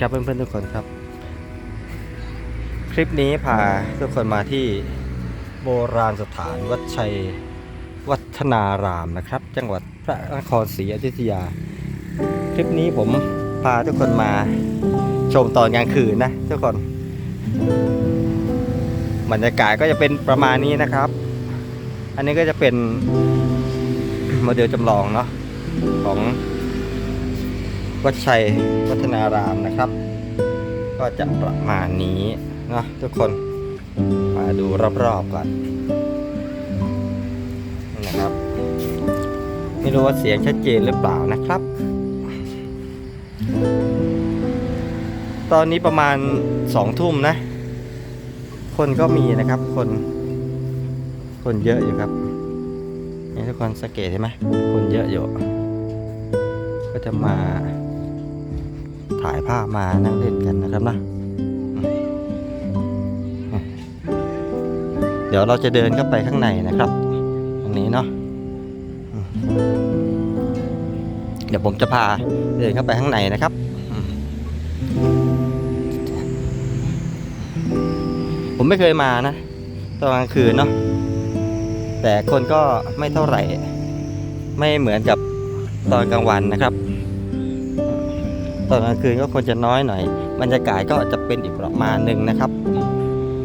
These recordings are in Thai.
สวัสดีครับเพื่อนๆทุกคนครับ คลิปนี้พาทุกคนมาที่โบราณสถานวัดชัยวัฒนารามนะครับ จังหวัดพระนครศรีอยุธยา คลิปนี้ผมพาทุกคนมาชมตอนกลางคืนนะทุกคนบรรยากาศก็จะเป็นประมาณนี้นะครับ อันนี้ก็จะเป็นโมเดลจำลองเนาะของ วัดชัยวัฒนารามนะครับ ก็จะประมาณนี้นะทุกคนมาดูรอบๆก่อนนะครับ ไม่รู้ว่าเสียงชัดเจนหรือเปล่านะครับ ตอนนี้ประมาณสองทุ่มนะ คนก็มีนะครับคน คนเยอะอยู่ครับนี่ทุกคนสังเกตเห็นไหมคนเยอะอยู่ก็จะมา ถ่ายภาพมานั่งเล่นกันนะครับนะเดี๋ยวเราจะเดินเข้าไปข้างในนะครับตรงนี้เนาะเดี๋ยวผมจะพาเดินเข้าไปข้างในนะครับผมไม่เคยมานะตอนกลางคืนเนาะแต่คนก็ไม่เท่าไหร่ ไม่เหมือนกับตอนกลางวันนะครับ ตอนกลางคืนก็ควรจะน้อยหน่อย บรรยากาศก็จะเป็นอีกประมาณหนึ่งนะครับ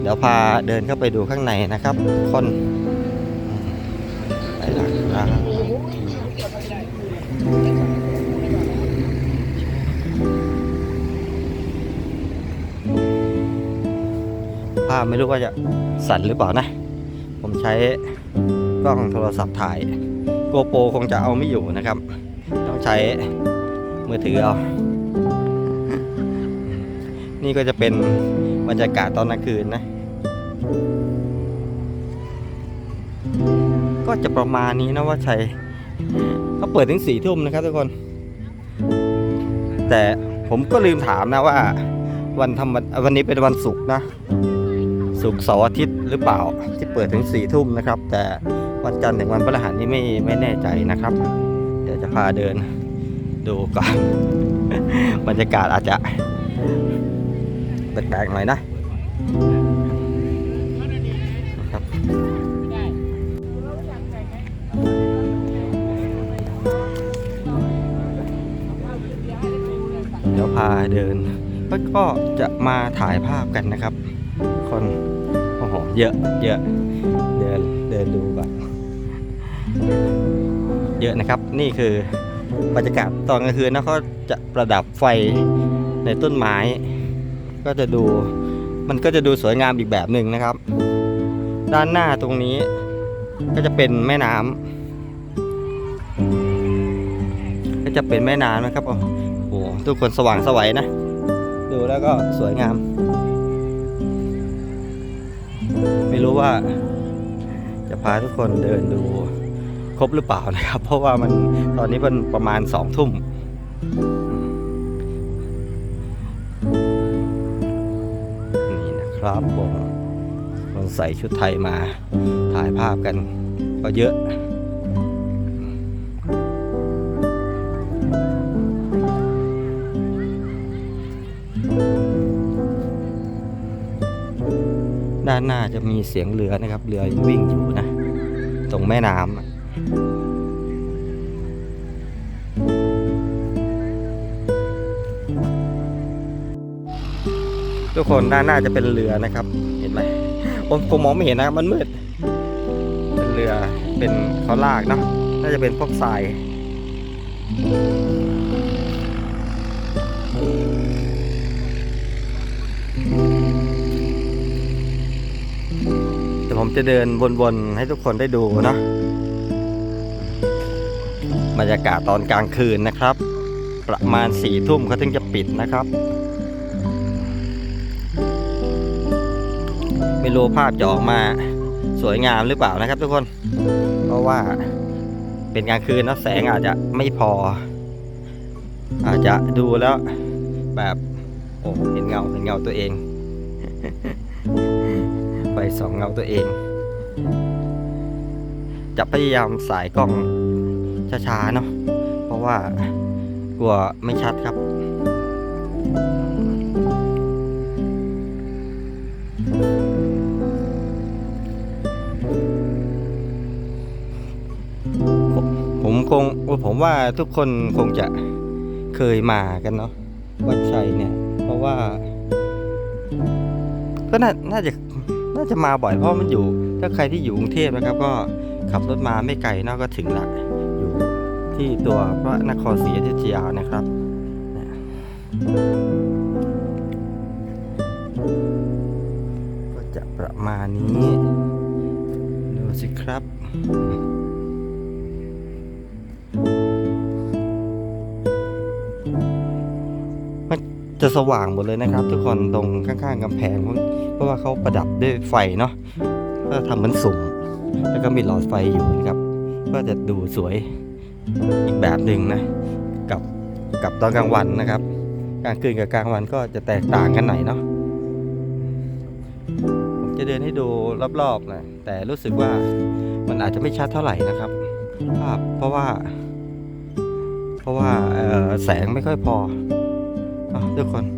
เดี๋ยวพาเดินเข้าไปดูข้างในนะครับ คนไปละครับภาพไม่รู้ว่าจะสั่นหรือเปล่านะ ผมใช้กล้องโทรศัพท์ถ่ายโกโปรคงจะเอาไม่อยู่นะครับ ต้องใช้มือถือเอา นี่ก็จะเป็นบรรยากาศตอนกลางคืนนะ ก็จะประมาณนี้นะว่าชัยเขาเปิดถึงสี่ทุ่มนะครับทุกคน แต่ผมก็ลืมถามนะว่า วันธรรมวันนี้เป็นวันศุกร์นะศุกร์เสาร์อาทิตย์หรือเปล่าที่เปิดถึงสี่ทุ่มนะครับ แต่วันจันทร์ถึงวันพฤหัสนี่ไม่ไม่แน่ใจนะครับ เดี๋ยวจะพาเดินดูก่อน บรรยากาศอาจจะ แปลกๆหน่อยนะนะครับเดี๋ยวพาเดิน แล้วก็จะมาถ่ายภาพกันนะครับ คนโอ้โหเยอะเยอะเดินเดินดูก่อนเยอะนะครับนี่คือบรรยากาศตอนกลางคืนนะเขาจะประดับไฟในต้นไม้ ก็จะดู มันก็จะดูสวยงามอีกแบบหนึ่งนะครับ ด้านหน้าตรงนี้ก็จะเป็นแม่น้ำก็จะเป็นแม่น้ำนะครับโอ้โหทุกคนสว่างสวัยนะ ดูแล้วก็สวยงาม ไม่รู้ว่า จะพาทุกคนเดินดูครบหรือเปล่านะครับ เพราะว่ามันตอนนี้มันประมาณสองทุ่ม นะครับผมคนใส่ชุดไทยมาถ่ายภาพกันก็เยอะด้านหน้าจะมีเสียงเรือนะครับ เรือยังวิ่งอยู่นะ ตรงแม่น้ำ ทุกคนด้านหน้าจะเป็นเรือนะครับ เห็นไหมผมผมมองไม่เห็นนะมันมืด เป็นเรือเป็นเขาลากเนาะน่าจะเป็นพวกทรายเดี๋ยวผมจะเดินวนๆให้ทุกคนได้ดูเนาะบรรยากาศตอนกลางคืนนะครับ ประมาณสี่ทุ่มเขาถึงจะปิดนะครับ รู้ภาพจะออกมาสวยงามหรือเปล่านะครับ ทุกคน เพราะว่าเป็นกลางคืนนะแสงอาจจะไม่พอ อาจจะดูแล้วแบบโอ้เห็นเงาเห็นเงาตัวเองไปสองเงาตัวเอง จะพยายามสายกล้องช้าๆเนาะเพราะว่ากลัวไม่ชัดครับผม งผมว่าทุกคนคงจะเคยมากันเนาะวัดชัยเนี่ย เพราะว่า ก็น่าน่าจะน่าจะมาบ่อยเพราะมันอยู่ ถ้าใครที่อยู่กรุงเทพนะครับ ก็ขับรถมาไม่ไกลเนอะก็ถึงละอยู่ที่ตัวพระนครศรีอยุธยานะครับก็จะประมาณนี้ ดูสิครับ จะสว่างหมดเลยนะครับ ทุกคนตรงข้างๆกำแพง เพราะว่าเขาประดับด้วยไฟเนาะก็ทำเหมือนสุ่มแล้วก็มีหลอดไฟอยู่นะครับ ก็จะดูสวยอีกแบบหนึ่งนะกับกับตอนกลางวันนะครับกลางคืนกับกลางวันก็จะแตกต่างกันหน่อยเนาะผมจะเดินให้ดูรอบๆนะแต่รู้สึกว่ามันอาจจะไม่ชัดเท่าไหร่นะครับภาพเพราะว่า เพราะว่าเออแสงไม่ค่อยพอ ทุกคน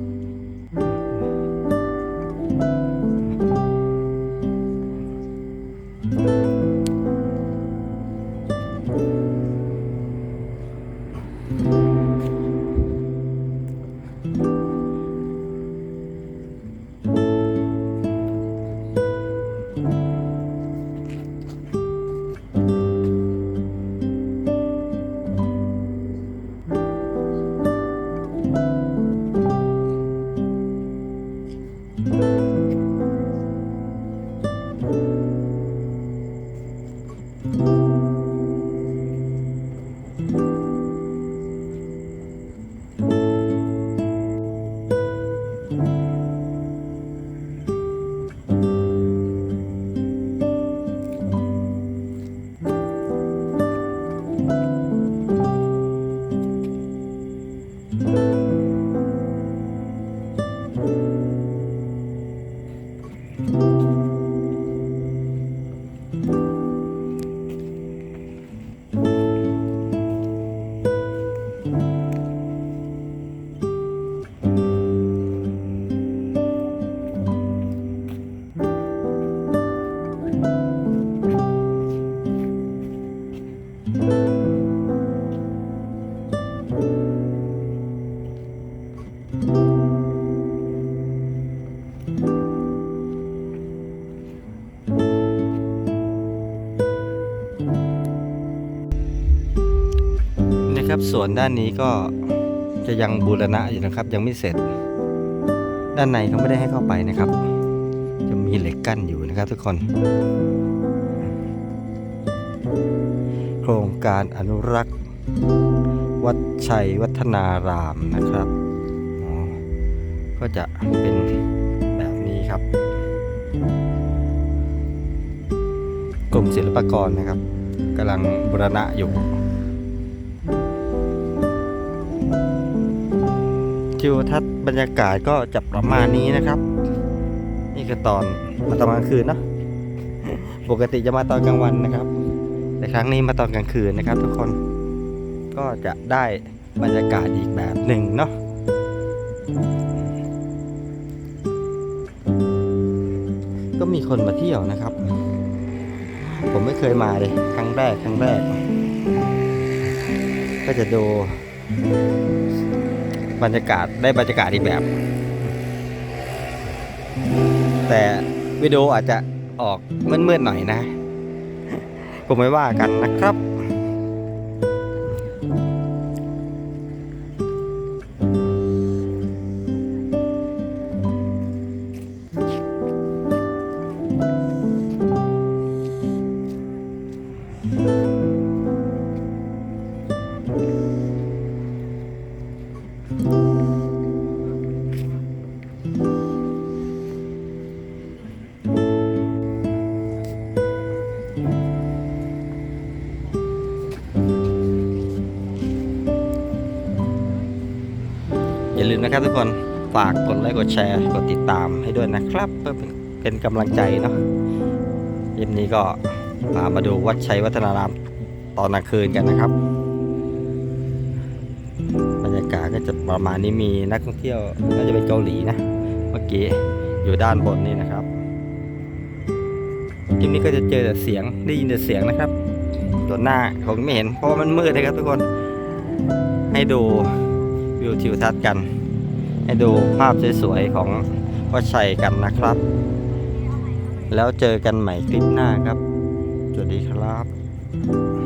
นะครับ ส่วนด้านนี้ก็จะยังบูรณะอยู่นะครับ ยังไม่เสร็จ ด้านในเขาไม่ได้ให้เข้าไปนะครับ จะมีเหล็กกั้นอยู่นะครับทุกคน โครงการอนุรักษ์ วัดชัยวัฒนารามนะครับก็จะเป็นแบบนี้ครับกรมศิลปากรนะครับกำลังบูรณะอยู่ ทิวทัศน์บรรยากาศก็จะประมาณนี้นะครับ นี่คือตอนมาตอนกลางคืนเนอะปกติจะมาตอนกลางวันนะครับ แต่ครั้งนี้มาตอนกลางคืนนะครับ ทุกคนก็จะได้บรรยากาศอีกแบบหนึ่งเนาะก็มีคนมาเที่ยวนะครับ ผมไม่เคยมาเลย ครั้งแรก ครั้งแรก ก็จะดู บรรยากาศได้บรรยากาศอีกแบบ แต่วิดีโออาจจะออกมืดๆหน่อยนะ ผมไม่ว่ากันนะครับ อย่าลืมนะครับทุกคนฝากกดไลค์กดแชร์กดติดตามให้ด้วยนะครับเพื่อเป็นกำลังใจเนาะยิมนี้ก็พามาดูวัดชัยวัฒนารามตอนกลางคืนกันนะครับากาศก็จะประมาณนี้มีนักท่องเที่ยวน่าจะเป็นเกาหลีนะ เมื่อกี้อยู่ด้านบนนี่นะครับคลิปนี้ก็จะเจอแต่เสียงได้ยินแต่เสียงนะครับส่วนหน้าคงไม่เห็นเพราะมันมืดนะครับทุกคน ให้ดูวิวทิวทัศน์กัน ให้ดูภาพสวยๆของวัดชัยกันนะครับ แล้วเจอกันใหม่คลิปหน้าครับ สวัสดีครับ